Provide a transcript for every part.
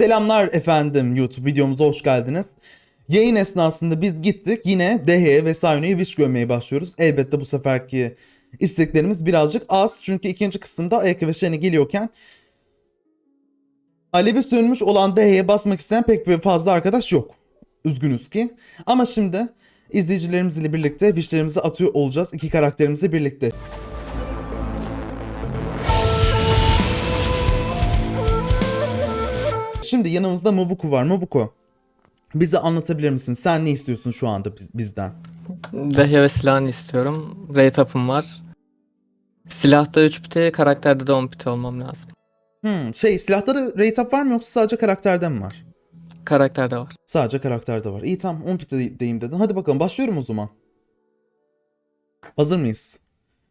Selamlar efendim YouTube videomuza hoş geldiniz. Yayın esnasında biz gittik yine Dehe'ye ve Sayno'ya wish görmeye başlıyoruz. Elbette bu seferki isteklerimiz birazcık az. Çünkü ikinci kısımda Ayaka ve Shen'e geliyorken Alevi sönmüş olan Dehe'ye basmak isteyen pek bir fazla arkadaş yok. Üzgünüz ki. Ama şimdi izleyicilerimiz ile birlikte wishlerimizi atıyor olacağız. iki karakterimizi birlikte. Şimdi yanımızda Mobuku var. Mobuku. Bize anlatabilir misin? Sen ne istiyorsun şu anda biz- bizden? Dehya ve silahını istiyorum. Raid up'ım var. Silahta 3 pite, karakterde de 10 pite olmam lazım. Hmm, şey silahta da rate up var mı yoksa sadece karakterde mi var? Karakterde var. Sadece karakterde var. İyi tamam 10 pite deyim dedin. Hadi bakalım başlıyorum o zaman. Hazır mıyız?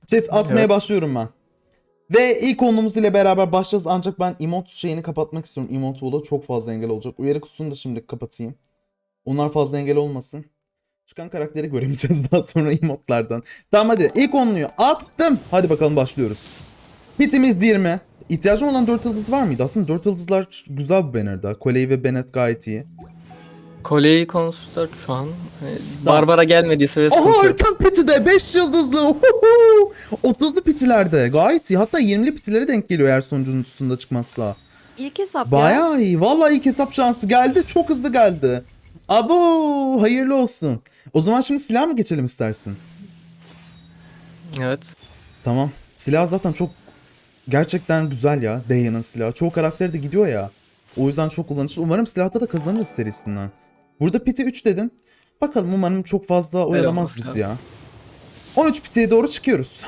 Chat atmaya Evet. başlıyorum ben. Ve ilk konumuz ile beraber başlayacağız ancak ben emote şeyini kapatmak istiyorum. Emote wall'a çok fazla engel olacak. Uyarı kutusunu da şimdi kapatayım. Onlar fazla engel olmasın. Çıkan karakteri göremeyeceğiz daha sonra emotlardan. Tamam hadi ilk onluyu attım. Hadi bakalım başlıyoruz. Bitimiz 20. İhtiyacım olan 4 yıldız var mıydı? Aslında 4 yıldızlar güzel bir banner'da. Coley ve Bennett gayet iyi. Kolyeyi konusu da şu an. e, Barbara gelmediyse ve sıkıntı Aha yok. Erkan Piti de 5 yıldızlı. Uhuhu. 30'lu pitilerde gayet iyi. Hatta 20'li pitilere denk geliyor eğer sonucun üstünde çıkmazsa. İlk hesap ya. Bayağı iyi. Vallahi ilk hesap şansı geldi. Çok hızlı geldi. Abo hayırlı olsun. O zaman şimdi silah mı geçelim istersin? Evet. Tamam. Silah zaten çok gerçekten güzel ya. Daya'nın silahı. Çoğu karakteri de gidiyor ya. O yüzden çok kullanışlı. Umarım silahta da kazanırız serisinden. Burada piti 3 dedin. Bakalım umarım çok fazla oyalamaz bizi ya. 13 pitiye doğru çıkıyoruz.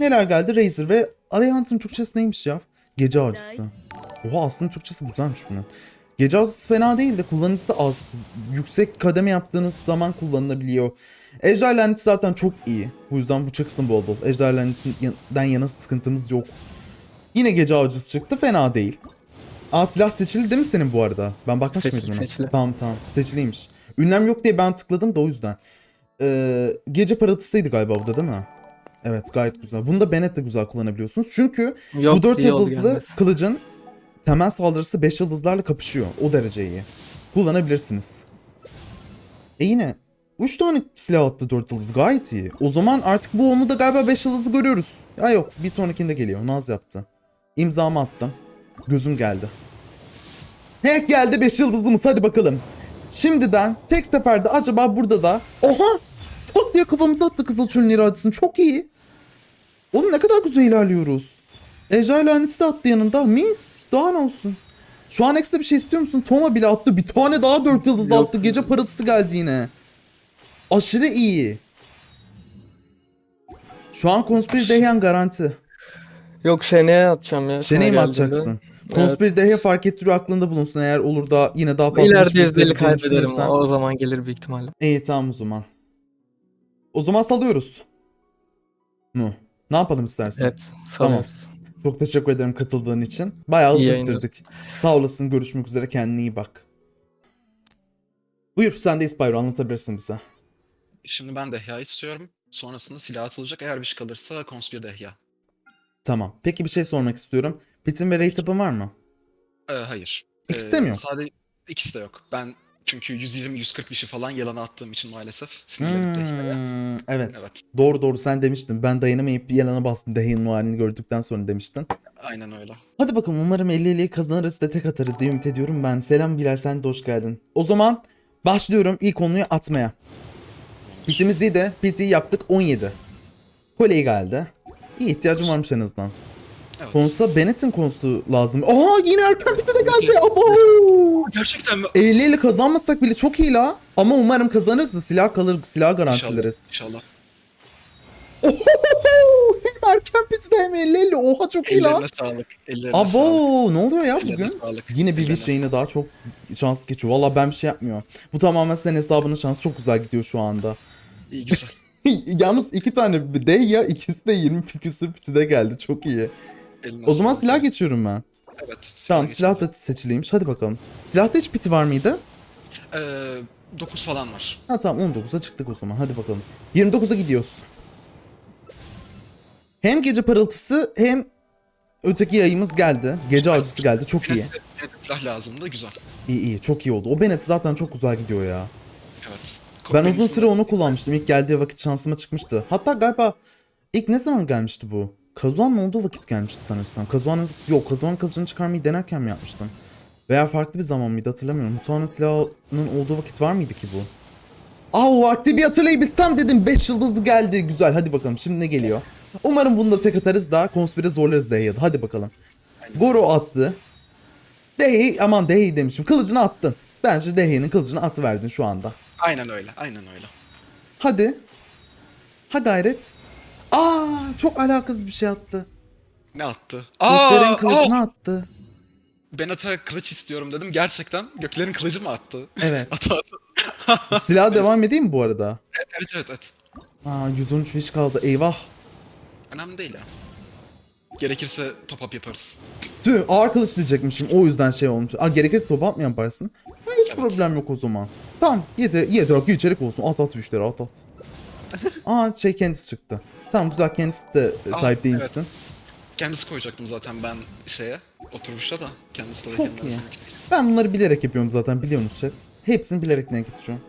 Neler geldi? Razer ve Aleyhant'ın Türkçesi neymiş ya? Gece avcısı. Oha aslında Türkçesi güzelmiş bunun. Gece avcısı fena değil de kullanıcısı az. Yüksek kademe yaptığınız zaman kullanılabiliyor. Ejder laneti zaten çok iyi. Bu yüzden bu çıksın bol bol. Ejder lanetinden yana sıkıntımız yok. Yine gece avcısı çıktı fena değil. Aa silah seçili değil mi senin bu arada? Ben bakmış Seçili, mıydım seçili. Tamam tamam seçiliymiş. Ünlem yok diye ben tıkladım da o yüzden. Ee, gece parıltısıydı galiba bu da değil mi? Evet gayet güzel. Bunu da Bennett de güzel kullanabiliyorsunuz. Çünkü Yok, bu 4 iyi oldu yıldızlı kılıcın temel saldırısı 5 yıldızlarla kapışıyor. O derece iyi. Kullanabilirsiniz. E yine 3 tane silah attı 4 yıldız gayet iyi. O zaman artık bu onu da galiba 5 yıldızı görüyoruz. Ya yok bir sonrakinde geliyor. Naz yaptı. İmzamı attım. Gözüm geldi. Heh geldi 5 yıldızımız hadi bakalım. Şimdiden tek seferde acaba burada da oha tak diye kafamıza attı Kızıl Çölün iradesini çok iyi. Oğlum ne kadar güzel ilerliyoruz. Ejder laneti de attı yanında. Mis. Daha ne olsun. Şu an ekstra bir şey istiyor musun? Toma bile attı. Bir tane daha dört yıldız da Yok. attı. Gece parıltısı geldi yine. Aşırı iyi. Şu an Conspire Dehyan garanti. Yok Şene'ye atacağım ya. Şeneyi mi atacaksın? Geldiğinde. Conspire Dehya fark ettiriyor aklında bulunsun. Eğer olur da yine daha fazla İleride yüzdeli kaybederim. O zaman gelir büyük ihtimalle. İyi tamam o zaman. O zaman salıyoruz. Mu? Ne yapalım istersen? Evet. Sanırım. Çok teşekkür ederim katıldığın için. Bayağı hızlı bitirdik. Sağ olasın. Görüşmek üzere. Kendine iyi bak. Buyur sen de Spyro anlatabilirsin bize. Şimdi ben Dehya istiyorum. Sonrasında silah atılacak. Eğer bir şey kalırsa Conspire Dehya. Tamam. Peki bir şey sormak istiyorum. Pit'in ve rate var mı? Ee, hayır. İkisi de mi yok? Sadece ikisi de yok. Ben çünkü 120-140 bir şey falan yalana attığım için maalesef sinirlenip Dehya'ya. Hmm, evet. Evet. Doğru doğru sen demiştin. Ben dayanamayıp bir yalana bastım. O halini gördükten sonra demiştin. Aynen öyle. Hadi bakalım umarım 50 50 kazanırız da tek atarız diye ümit ediyorum ben. Selam Bilal sen de hoş geldin. O zaman başlıyorum ilk konuyu atmaya. Pitimiz değil de piti yaptık 17. Koley geldi. İyi ihtiyacım varmış en azından. Evet. Konusu Bennett'in konusu lazım. Aha yine erken piti de geldi. Abo! Gerçekten mi? 50 50 kazanmasak bile çok iyi la. Ama umarım kazanırız da silah kalır, silah garantileriz. İnşallah. Ohohoho! Hem erken piti de hem 50 50. Oha çok iyi la. Ellerine sağlık. Ellerine sağlık. Abo ne oluyor ya Ellerine bugün? sağlık. Yine bir wish yayını daha çok şanslı geçiyor. Valla ben bir şey yapmıyorum. Bu tamamen senin hesabının şansı çok güzel gidiyor şu anda. İyi güzel. Yalnız iki tane bir de ya ikisi de 20 küsür pitide geldi. Çok iyi. Eline O zaman silah geçiyorum ben. Evet. Tamam geçelim. silah da seçiliymiş. Hadi bakalım. Silahta hiç piti var mıydı? Ee, 9 falan var. Ha tamam 19'a çıktık o zaman. Hadi bakalım. 29'a gidiyoruz. Hem gece parıltısı hem öteki yayımız geldi. Gece avcısı geldi. Çok iyi. Bennett'le- silah lazımdı. Güzel. İyi iyi çok iyi oldu. O Bennett zaten çok güzel gidiyor ya. Evet. Ben uzun süre onu kullanmıştım. İlk geldiği vakit şansıma çıkmıştı. Hatta galiba ilk ne zaman gelmişti bu? Kazuan'ın olduğu vakit gelmişti sanırsam. Kazuan'ın yok Kazuan kılıcını çıkarmayı denerken mi yapmıştım? Veya farklı bir zaman mıydı hatırlamıyorum. Mutanın silahının olduğu vakit var mıydı ki bu? Aa o vakti bir hatırlayabilsem dedim 5 yıldızlı geldi. Güzel hadi bakalım şimdi ne geliyor? Umarım bunu da tek atarız da konspire zorlarız Dehya'yı. Hadi bakalım. Goro attı. Dehy aman Dehy demişim. Kılıcını attın. Bence Dehya'nın kılıcını atıverdin şu anda. Aynen öyle. Aynen öyle. Hadi. Ha gayret. Aa çok alakasız bir şey attı. Ne attı? Göklerin Aa, kılıcını attı. Ben ata kılıç istiyorum dedim. Gerçekten göklerin kılıcı mı attı? Evet. Ata ata. Silah devam edeyim mi bu arada? Evet evet evet. Aa 113 fiş kaldı. Eyvah. Önemli değil ya. Gerekirse top up yaparız. Tüh ağır kılıç diyecekmişim. O yüzden şey olmuş. Aa gerekirse top mı yaparsın? Evet. problem yok o zaman. Tamam yeter, yeter akı içerik olsun. At at fişleri at at. Aa şey kendisi çıktı. Tamam güzel kendisi de e, Aa, sahip değil evet. misin? Kendisi koyacaktım zaten ben şeye. Oturmuşta da. Kendisi de Çok iyi. Ben bunları bilerek yapıyorum zaten biliyorsunuz chat. Hepsini bilerek denk getiriyorum.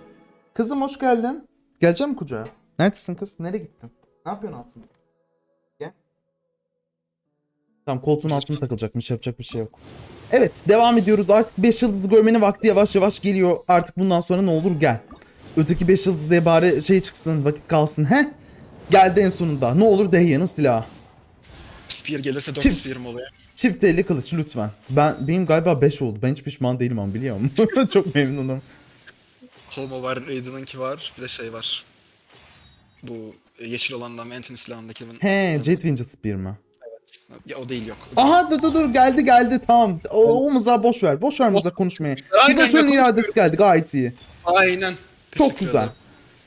Kızım hoş geldin. Geleceğim mi kucağa? Neredesin kız? Nereye gittin? Ne yapıyorsun altında? Tamam koltuğun altına takılacakmış yapacak bir şey yok. Evet devam ediyoruz artık 5 yıldızı görmenin vakti yavaş yavaş geliyor. Artık bundan sonra ne olur gel. Öteki 5 yıldız diye bari şey çıksın vakit kalsın he? Geldi en sonunda. Ne olur Dehya'nın silahı. Spear gelirse 4 Çift- spear mi oluyor? Çift elli kılıç lütfen. Ben benim galiba 5 oldu. Ben hiç pişman değilim ama biliyor musun? Çok memnunum. Holmo var, Raiden'ınki var. Bir de şey var. Bu yeşil olandan Anthony silahındaki'nin. He, Jet Winget Spear mı? Ya o değil yok. O. Aha dur dur dur geldi geldi tamam. O, o mızrağı boş ver. Boş ver mızrağı konuşmaya. Aynen, çölün ya, iradesi geldi gayet iyi. Aynen. Çok Teşekkür güzel. ederim.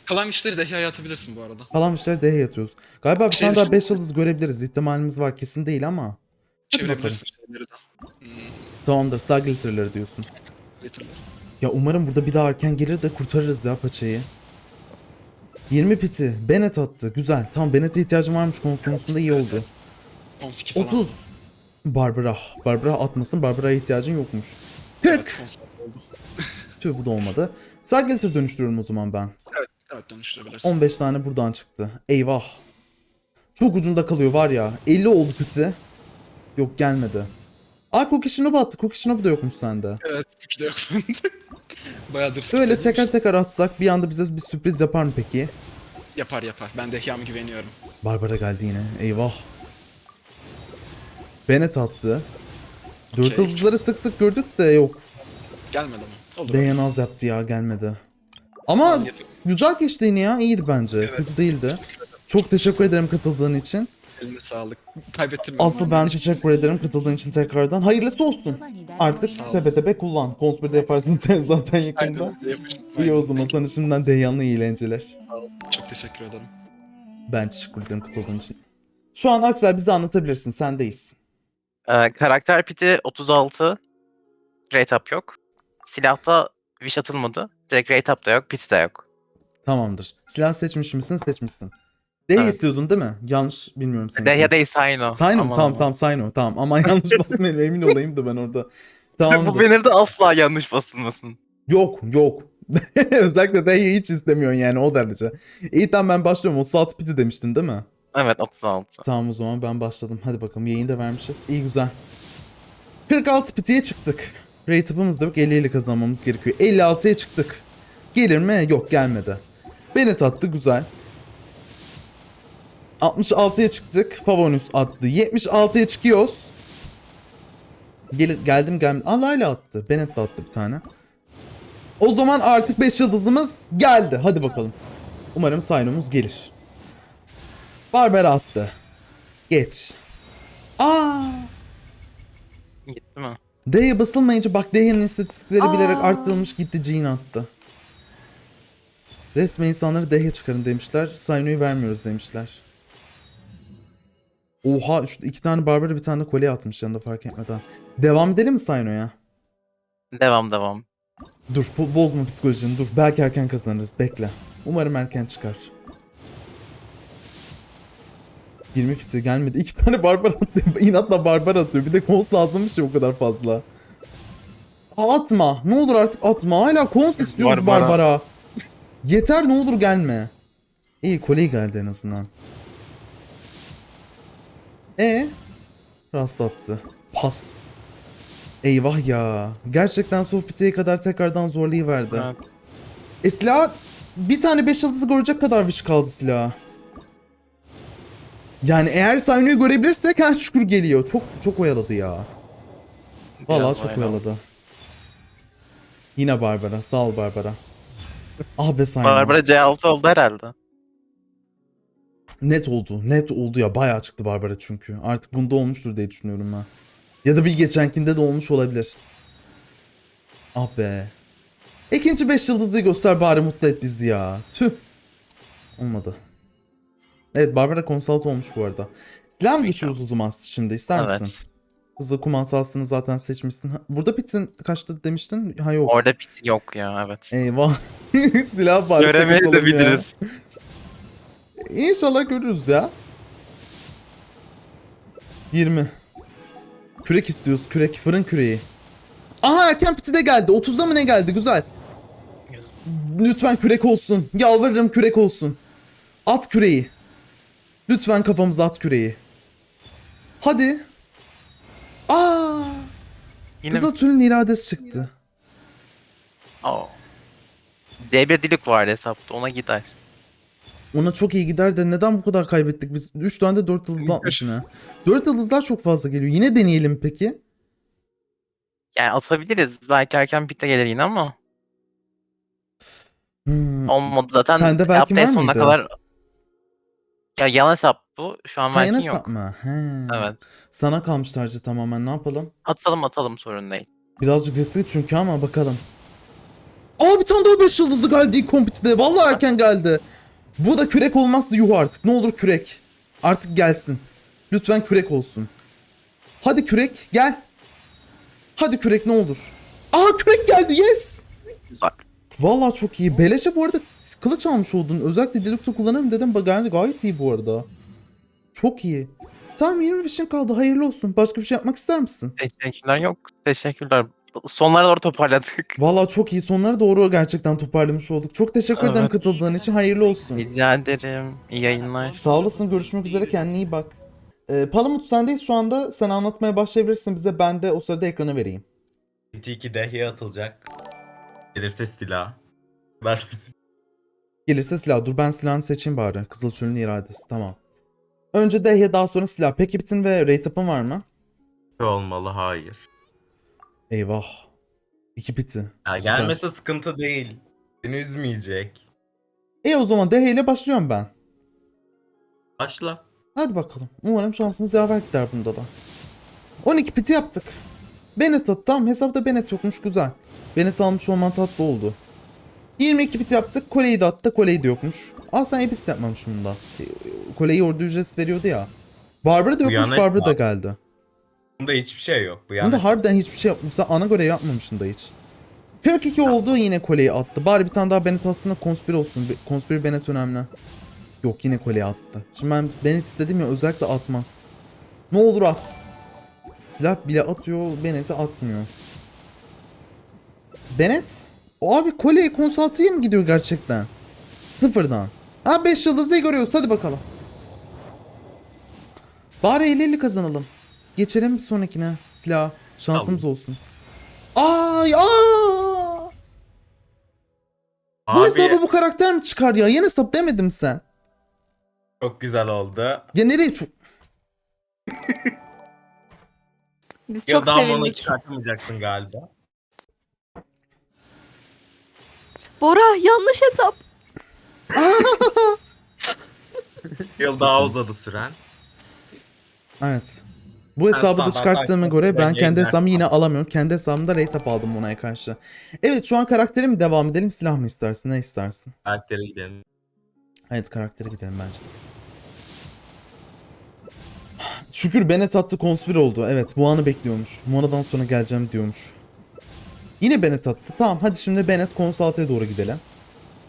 Kalan işleri Dehya'ya atabilirsin bu arada. Kalan işleri D'ye yatıyoruz. Galiba bir Şey tane daha dışında- 5 yıldız görebiliriz. İhtimalimiz var kesin değil ama. Çevirebilirsin şeyleri de. Hmm, Tamamdır sağ glitterları diyorsun. Glitter'ları. Ya umarım burada bir daha erken gelir de kurtarırız ya paçayı. 20 piti. Bennett attı. Güzel. Tamam Bennett'e ihtiyacım varmış konusu konusunda iyi oldu. 12 falan. 30. Barbara. Barbara atmasın. Barbara'ya ihtiyacın yokmuş. 40. Evet, 18 oldu. Tüh bu da olmadı. Sağ glitter dönüştürüyorum o zaman ben. Evet, evet dönüştürebilirsin. 15 tane buradan çıktı. Eyvah. Çok ucunda kalıyor var ya. 50 oldu piti. Yok gelmedi. Aa Cookie Shinobu attı. Cookie Shinobu da yokmuş sende. Evet, iki de yok bende. Bayağıdır Öyle skip teker teker atsak bir anda bize bir sürpriz yapar mı peki? Yapar yapar. Ben Dehya'ma güveniyorum. Barbara geldi yine. Eyvah. Bennett attı. Dört yıldızları sık sık gördük de yok. Gelmedi mi? Olur. Dayan az yaptı ya gelmedi. Ama güzel geçti yine ya. İyiydi bence. Kötü değildi. Çok teşekkür ederim katıldığın için. Eline sağlık. Kaybettirmedim. Asıl ben teşekkür ederim katıldığın için tekrardan. Hayırlısı olsun. Artık tepe tepe kullan. Konspirde yaparsın zaten yakında. İyi o zaman sana şimdiden Deyan'la iyi eğlenceler. Sağ. Çok teşekkür ederim. Ben teşekkür ederim katıldığın için. Şu an Aksel bize anlatabilirsin. Sendeyiz. Ee, karakter piti 36. Rate up yok. Silahta wish atılmadı. Direkt rate up da yok, pit de yok. Tamamdır. Silah seçmiş misin? Seçmişsin. D Evet. istiyordun değil mi? Yanlış bilmiyorum seni. De ya değil Sino. Aman tamam aman. tamam Sayno tamam. Ama yanlış basmayayım emin olayım da ben orada. Bu Tamamdır. banner'da asla yanlış basılmasın. Yok yok. Özellikle D'yi hiç istemiyorsun yani o derece. İyi tamam ben başlıyorum. 36 piti demiştin değil mi? Evet 36. Tamam o zaman ben başladım. Hadi bakalım yayını da vermişiz. İyi güzel. 46 pitiye çıktık. Rate'ımız da yok. 50 ile kazanmamız gerekiyor. 56'ya çıktık. Gelir mi? Yok gelmedi. Bennett attı güzel. 66'ya çıktık. Pavonius attı. 76'ya çıkıyoruz. Gel geldim geldim. Aa Layla attı. Bennett de attı bir tane. O zaman artık 5 yıldızımız geldi. Hadi bakalım. Umarım Saynomuz gelir. Barbera attı. Geç. Aa! Gitti mi? D'ye basılmayınca bak D'nin istatistikleri Aa. bilerek arttırılmış gitti Jean attı. Resmen insanları D'ye çıkarın demişler. Sayno'yu vermiyoruz demişler. Oha şu iki tane Barbara bir tane de kolye atmış yanında fark etmeden. Devam edelim mi Sayno'ya? Devam devam. Dur bo- bozma psikolojini dur. Belki erken kazanırız. Bekle. Umarım erken çıkar. 20 piti gelmedi. İki tane barbar attı. İnatla barbar atıyor. Bir de kons lazımmış ya o kadar fazla. Atma. Ne olur artık atma. Hala kons istiyor Barbara. Barbara. Yeter ne olur gelme. İyi kolye geldi en azından. E rastlattı. Pas. Eyvah ya. Gerçekten sohbeteye kadar tekrardan zorlayıverdi. Evet. E silah bir tane 5 yıldızı görecek kadar wish kaldı silah. Yani eğer Sayno'yu görebilirsek ha şükür geliyor. Çok çok oyaladı ya. Vallahi Biraz çok oynadı. oyaladı. Yine Barbara. Sağ ol Barbara. Ah be Sayno. Barbara C6 oldu herhalde. Net oldu. Net oldu ya. Bayağı çıktı Barbara çünkü. Artık bunda olmuştur diye düşünüyorum ben. Ya da bir geçenkinde de olmuş olabilir. Ah be. İkinci 5 yıldızlıyı göster bari mutlu et bizi ya. Tüh. Olmadı. Evet Barbara konsult olmuş bu arada. Silah mı geçiyoruz o zaman şimdi ister misin? Evet. Hızlı kumansalsını zaten seçmişsin. Burada pitin kaçtı demiştin? Ha yok. Orada pit yok ya evet. Eyvah. Silah bari Göremeyi de biliriz. İnşallah görürüz ya. 20. Kürek istiyoruz. Kürek. Fırın küreği. Aha erken piti de geldi. 30'da mı ne geldi? Güzel. Lütfen kürek olsun. Yalvarırım kürek olsun. At küreği. Lütfen kafamıza at küreği. Hadi. Aa! Yine Kızıl tülün iradesi çıktı. Oh. D1 dilik vardı hesapta ona gider. Ona çok iyi gider de neden bu kadar kaybettik biz? 3 tane de 4 yıldızlı atmış yine. 4 yıldızlar çok fazla geliyor. Yine deneyelim peki. Yani atabiliriz. Belki erken pitte gelir yine ama Hmm. olmadı zaten. Sende belki var sonuna mıydı? kadar ya yan hesap bu. Şu an Ha, yine yok. sapma. He. Evet. Sana kalmış tercih tamamen ne yapalım? Atalım atalım sorun değil. Birazcık riskli çünkü ama bakalım. Aa bir tane daha 5 yıldızı geldi ilk kompetide. Vallahi erken geldi. Bu da kürek olmazsa yuh artık. Ne olur kürek. Artık gelsin. Lütfen kürek olsun. Hadi kürek gel. Hadi kürek ne olur. Aa kürek geldi yes. Güzel. Vallahi çok iyi. Beleşe bu arada kılıç almış oldun. Özellikle Deluxe'da kullanırım dedim. Bak gayet, gayet iyi bu arada. Çok iyi. Tamam 20 fişin kaldı. Hayırlı olsun. Başka bir şey yapmak ister misin? Teşekkürler yok. Teşekkürler. Sonlara doğru toparladık. Vallahi çok iyi. Sonlara doğru gerçekten toparlamış olduk. Çok teşekkür ederim Evet. katıldığın için. Hayırlı olsun. Rica ederim. İyi yayınlar. Sağ olasın. Görüşmek üzere. Kendine iyi bak. Ee, Palamut sendeyiz şu anda. Sen anlatmaya başlayabilirsin bize. Ben de o sırada ekranı vereyim. T2 dehiye atılacak. Gelirse silah. Ver bizi. Gelirse silah. Dur ben silahını seçeyim bari. Kızılçöl'ün iradesi. Tamam. Önce Dehye daha sonra silah. Peki bitin ve rate up'ın var mı? olmalı hayır. Eyvah. İki piti. Ya Süper. gelmese sıkıntı değil. Beni üzmeyecek. E o zaman Dehe ile başlıyorum ben. Başla. Hadi bakalım. Umarım şansımız yaver gider bunda da. 12 piti yaptık. Bennett at tamam hesapta Bennett yokmuş güzel. Bennett almış olman tatlı oldu. 22 piti yaptık. Koleyi de attı. Koleyi de yokmuş. Aa sen Ebis de yapmamışsın bunda. E, Koleyi ordu ücretsiz veriyordu ya. Barbara da yokmuş. Barbara da geldi. Bunda hiçbir şey yok. Bu Bunda harbiden hiçbir şey. Sen ana göre yapmamışsın da hiç. 42 oldu yine koleyi attı. Bari bir tane daha Bennett aslında konspir olsun. Konspir Bennett önemli. Yok yine koleyi attı. Şimdi ben Bennett istedim ya özellikle atmaz. Ne olur at. Silah bile atıyor Bennett'i atmıyor. Bennett? O abi kolye konsaltıya mı gidiyor gerçekten? Sıfırdan. Ha 5 yıldızlıyı görüyoruz hadi bakalım. Bari 50-50 kazanalım. Geçelim bir sonrakine. Silah. Şansımız olsun. Ay aa! Bu hesabı bu karakter mi çıkar ya? Yeni hesap demedim sen. çok güzel oldu. Ya nereye çok... Biz çok bunu sevindik. çıkartmayacaksın galiba. Bora yanlış hesap. Yıl daha uzadı süren. Evet. Bu hesabı da çıkarttığıma göre ben kendi hesabımı yine alamıyorum. Kendi hesabımda rate up aldım buna karşı. Evet şu an karaktere mi devam edelim silah mı istersin ne istersin? Karaktere gidelim. Evet karaktere gidelim bence de. Şükür Bennett attı konspir oldu. Evet bu anı bekliyormuş. Mona'dan sonra geleceğim diyormuş. Yine Bennett attı. Tamam hadi şimdi Bennett konsalteye doğru gidelim.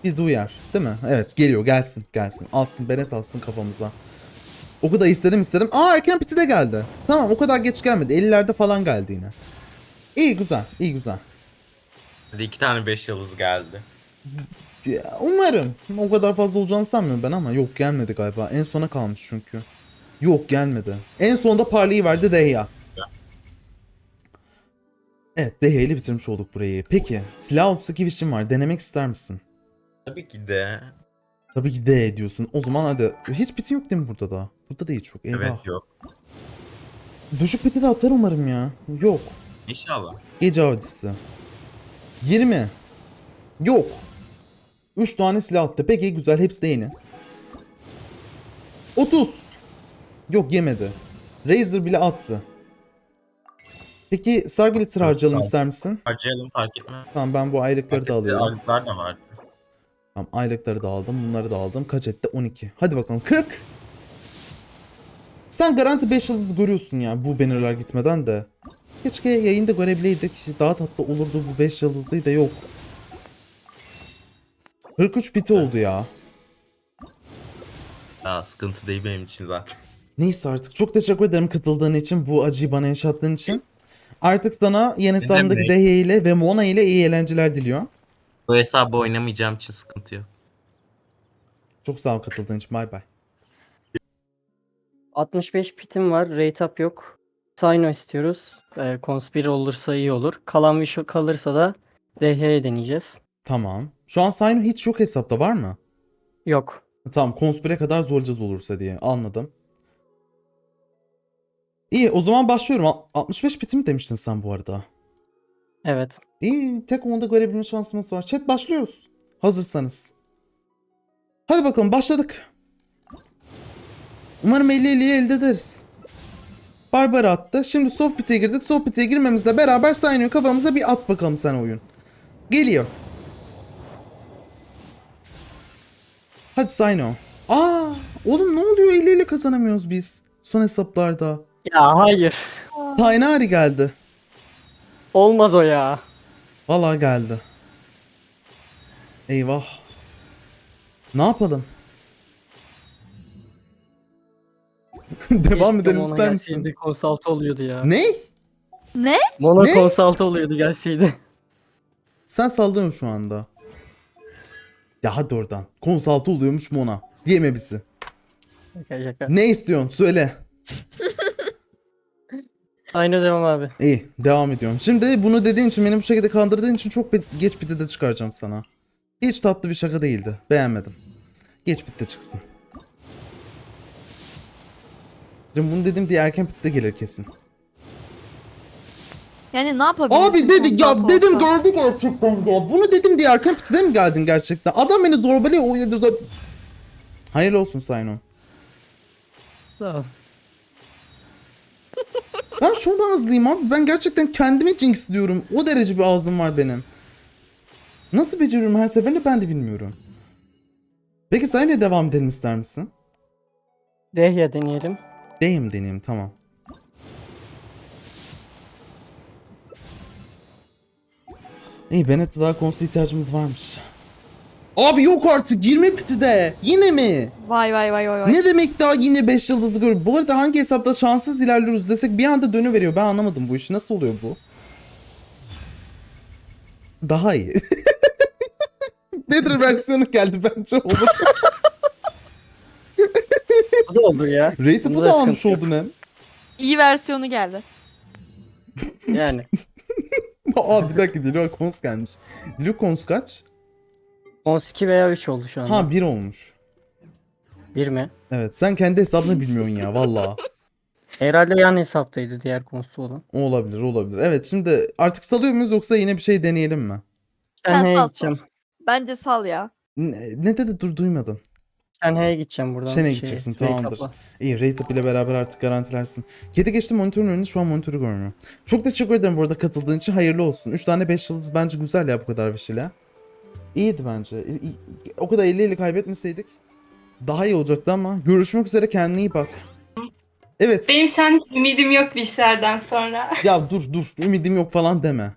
Bizi uyar. Değil mi? Evet geliyor gelsin gelsin. Alsın Bennett alsın kafamıza. O kadar istedim istedim. Aa erken piti de geldi. Tamam o kadar geç gelmedi. 50'lerde falan geldi yine. İyi güzel iyi güzel. Hadi iki tane 5 yıldız geldi. Ya, umarım. O kadar fazla olacağını sanmıyorum ben ama yok gelmedi galiba. En sona kalmış çünkü. Yok gelmedi. En sonda parlayı verdi Deya. Evet Deya ile bitirmiş olduk burayı. Peki silah 32 vişim var. Denemek ister misin? Tabii ki de. Tabii ki D diyorsun. O zaman hadi. Hiç bitin yok değil mi burada da? Burada da hiç yok. Eyvah. Evet yok. Düşük biti de atar umarım ya. Yok. İnşallah. Gece avcısı. 20. Yok. 3 tane silah attı. Peki güzel. Hepsi de yeni. 30. Yok yemedi. Razer bile attı. Peki Star Glitter harcayalım Tamam. ister misin? Harcayalım fark etmez. Tamam ben bu aylıkları da alıyorum. Ağırlıklar da var. Tamam aylıkları da aldım. Bunları da aldım. Kaç etti? 12. Hadi bakalım 40. Sen garanti 5 yıldız görüyorsun ya bu bannerlar gitmeden de. Keşke yayında görebileydik. Daha tatlı olurdu bu 5 yıldızlıyı da yok. 43 biti oldu ya. Daha sıkıntı değil benim için zaten. Neyse artık çok teşekkür ederim katıldığın için bu acıyı bana yaşattığın için. Artık sana yeni hesabımdaki demek? Dehe ile ve Mona ile iyi eğlenceler diliyorum. Bu hesabı oynamayacağım için sıkıntı yok. Çok sağ ol katıldığın için bay bay. 65 pitim var. Rate up yok. Sino istiyoruz. Ee, Conspire olursa iyi olur. Kalan bir şey kalırsa da DH'ye deneyeceğiz. Tamam. Şu an Sino hiç yok hesapta var mı? Yok. Tamam konspire kadar zorlayacağız olursa diye anladım. İyi o zaman başlıyorum. Al- 65 biti mi demiştin sen bu arada? Evet. İyi tek onu da görebilme şansımız var. Chat başlıyoruz. Hazırsanız. Hadi bakalım başladık. Umarım 50-50'yi elde ederiz. Barbar attı. Şimdi soft pit'e girdik. Soft pit'e girmemizle beraber Sayno'yu kafamıza bir at bakalım sen oyun. Geliyor. Hadi Sayno. Aa, oğlum ne oluyor 50 ile kazanamıyoruz biz son hesaplarda. Ya hayır. Taynari geldi. Olmaz o ya. Vallahi geldi. Eyvah. Ne yapalım? Devam Keşke edelim ister misin? gelseydi, oluyordu ya. Ne? Ne? Mono Ne? consult oluyordu gelseydi. Sen sallıyorsun şu anda. Ya hadi oradan. Konsaltı oluyormuş Mona. Yeme bizi. Şaka şaka. Ne istiyorsun? Söyle. Aynı devam abi. İyi. Devam ediyorum. Şimdi bunu dediğin için beni bu şekilde kandırdığın için çok geç bitti de çıkaracağım sana. Hiç tatlı bir şaka değildi. Beğenmedim. Geç bitti çıksın. Şimdi bunu dedim diye erken bitti de gelir kesin. Yani ne yapabilirsin? Abi dedik ya konsant dedim olsa? geldi gerçekten ya. Bunu dedim diye erken pitide mi geldin gerçekten? Adam beni zorbalıyor. o yedi zor- Hayırlı olsun Sayno. Tamam. Ben şundan hızlıyım abi. Ben gerçekten kendimi jinx diyorum. O derece bir ağzım var benim. Nasıl beceriyorum her seferinde ben de bilmiyorum. Peki Sayno'ya devam edelim ister misin? DH'ye deneyelim. Deyim deneyeyim tamam. İyi Bennett'e daha konsu ihtiyacımız varmış. Abi yok artık 20 pitide. Yine mi? Vay vay vay vay vay. Ne demek daha yine 5 yıldızı gör. Bu arada hangi hesapta şanssız ilerliyoruz desek bir anda dönüveriyor. Ben anlamadım bu işi. Nasıl oluyor bu? Daha iyi. Better versiyonu geldi bence olur. O da oldu ya. Rate'i bu Bunda da sıkıntı almış yok. oldun hem. İyi versiyonu geldi. Yani. Aa bir dakika Dilo Kons gelmiş. Dilo Kons kaç? 12 veya 3 oldu şu anda. Ha 1 olmuş. 1 mi? Evet sen kendi hesabını bilmiyorsun ya valla. Herhalde yan hesaptaydı diğer konusu olan. O olabilir olabilir. Evet şimdi artık salıyor muyuz yoksa yine bir şey deneyelim mi? Sen Şenhe'ye sal gideceğim. Bence sal ya. Ne, ne dedi dur duymadım. Şenhe'ye gideceğim buradan. Şen'e Şey, gideceksin, tamamdır. İyi rate up ile beraber artık garantilersin. Kedi geçti monitörün önünde şu an monitörü görmüyor. Çok teşekkür ederim bu arada katıldığın için hayırlı olsun. 3 tane 5 yıldız bence güzel ya bu kadar bir şeyle. İyiydi bence. O kadar 50 50 kaybetmeseydik daha iyi olacaktı ama görüşmek üzere kendine iyi bak. Evet. Benim şu an hiç ümidim yok bir işlerden sonra. Ya dur dur ümidim yok falan deme.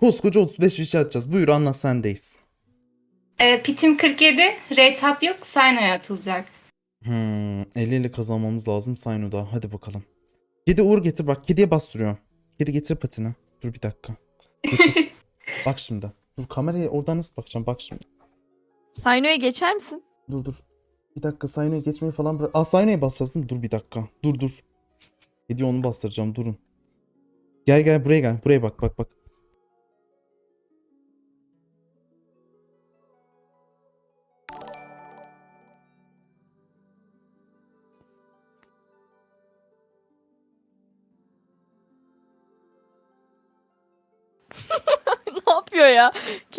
Koskoca 35 fişi atacağız. Buyur anla sendeyiz. E, pitim 47, rate up yok, Sino'ya atılacak. Hmm, 50 ile kazanmamız lazım Sayno'da. Hadi bakalım. Kedi Uğur getir bak. Kediye bastırıyorum. Kedi getir patini. Dur bir dakika. Getir. bak şimdi. Dur. Kameraya oradan nasıl bakacağım? Bak şimdi. Sayno'ya geçer misin? Dur dur. Bir dakika Sayno'ya geçmeyi falan bırak. Aa Sayno'ya basacağız değil mi? Dur bir dakika. Dur dur. Hediye onu bastıracağım durun. Gel gel buraya gel. Buraya bak bak bak.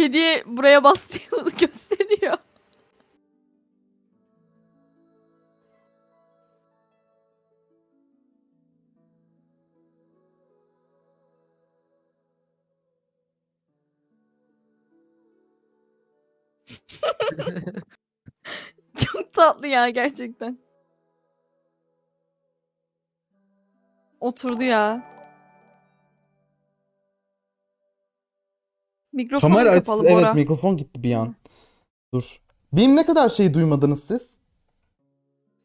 Ya? Kediye buraya bastığını gösteriyor. Çok tatlı ya gerçekten. Oturdu ya. Mikrofon Kamera kapalı açısı evet mikrofon gitti bir an. Dur. Benim ne kadar şey duymadınız siz?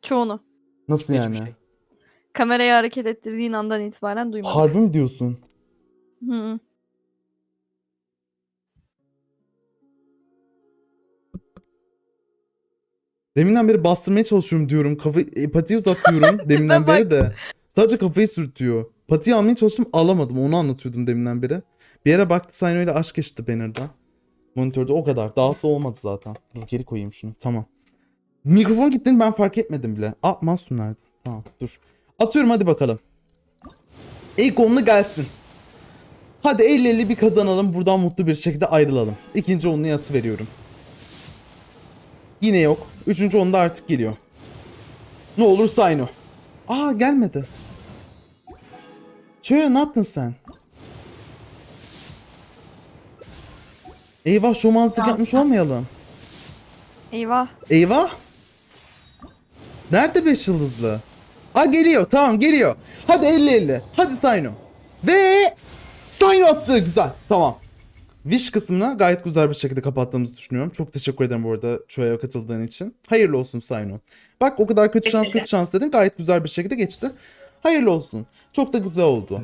Çoğunu. Nasıl Hiçbir yani? şey. Kamerayı hareket ettirdiğin andan itibaren duymadık. Harbi mi diyorsun? Hı. Deminden beri bastırmaya çalışıyorum diyorum. Kafa, e, patiyi uzatıyorum deminden beri de. Sadece kafayı sürtüyor. Patiyi almaya çalıştım alamadım. Onu anlatıyordum deminden beri. Bir yere baktı Sayno ile aşk geçti banner'da. Monitörde o kadar. Dahası olmadı zaten. Dur geri koyayım şunu. Tamam. Mikrofon gittiğini ben fark etmedim bile. Aa Masum nerede? Tamam dur. Atıyorum hadi bakalım. İlk onlu gelsin. Hadi 50-50 bir kazanalım. Buradan mutlu bir şekilde ayrılalım. İkinci onluya atı veriyorum. Yine yok. Üçüncü onda artık geliyor. Ne olur Sayno. Aa gelmedi. Çöya ne yaptın sen? Eyvah şomazlık yapmış olmayalım. Eyvah. Eyvah. Nerede 5 yıldızlı? Aa geliyor tamam geliyor. Hadi 50-50. Hadi Sayno. Ve Sayno attı güzel tamam. Wish kısmını gayet güzel bir şekilde kapattığımızı düşünüyorum. Çok teşekkür ederim bu arada Çoya'ya katıldığın için. Hayırlı olsun Sayno. Bak o kadar kötü şans kötü şans dedin gayet güzel bir şekilde geçti. Hayırlı olsun. Çok da güzel oldu.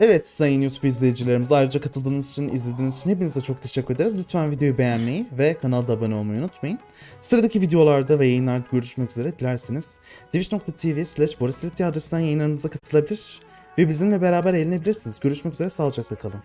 Evet sayın YouTube izleyicilerimiz ayrıca katıldığınız için, izlediğiniz için hepinize çok teşekkür ederiz. Lütfen videoyu beğenmeyi ve kanalda abone olmayı unutmayın. Sıradaki videolarda ve yayınlarda görüşmek üzere dilerseniz twitch.tv slash adresinden yayınlarımıza katılabilir ve bizimle beraber eğlenebilirsiniz. Görüşmek üzere sağlıcakla kalın.